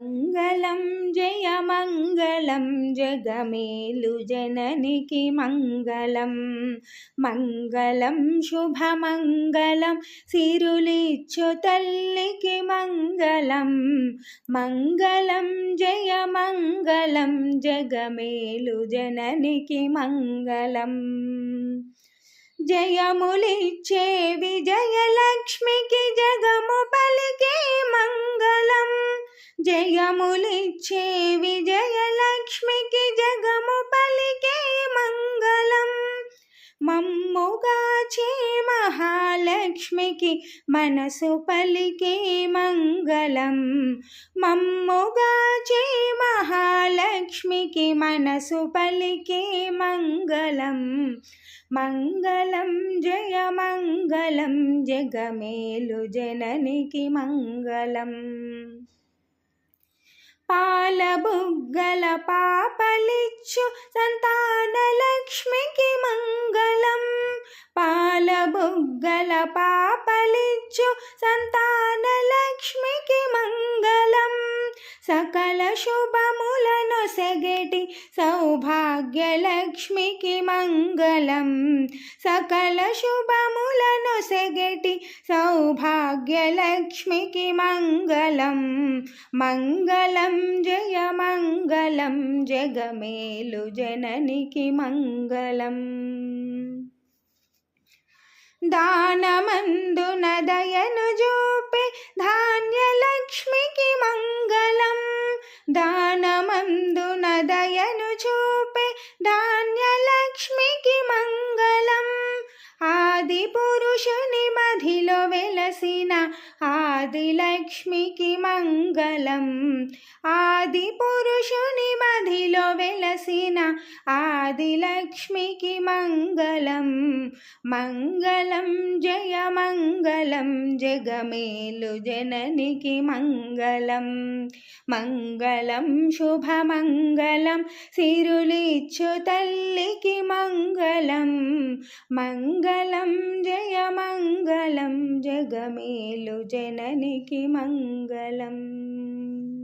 మంగళం జయ మంగళం జగమేలు జననికి మంగళం. మంగళం శుభమంగళం సిరులిచ్చు తల్లికి మంగళం. మంగళం జయ మంగళం జగమేలు జననికి మంగళం. జయములిచ్చే విజయ జయములిచ్చే విజయలక్ష్మికి జగము పలికే మంగళం. మమ్ముగాచే మహాలక్ష్మికి మనసు పలికే మంగళం. మమ్ముగాచే మహాలక్ష్మికి మనసు పలికే మంగళం. మంగళం జయ మంగళం జగమేలు జననికి మంగళం. పాలబుగ్గల పాపలిచ్చు సంతానలక్ష్మికి మంగళం పాలబుగ్గల పాపలిచ్చు సంతానలక్ష్మికి మంగళం సకల శుభములను సెగటి సౌభాగ్యలక్ష్మికి మంగళం సకల శుభములను సెగటి సౌభాగ్యలక్ష్మికి మంగళం మంగళం జయ మంగళం జగమేలు జననికి మంగళం. దానమందున దయను చూపే ధాన్యలక్ష్మికి మంగళం. దానమందున దయను చూపే ధాన్యలక్ష్మికి మంగళం. ఆది పురుషుని మధిలో వెలసిన ఆదిలక్ష్మికి మంగళం. ఆది పురుషుని మధిలో వెలసిన ఆది లక్ష్మికి మంగళం. మంగళం జయ మంగళం జగమేలు జననికి మంగళం. మంగళం శుభమంగళం సిరులిచ్చు తల్లికి మంగళం. మంగళం జయ మంగళం జగమేలు జననికి మంగళం. وسلم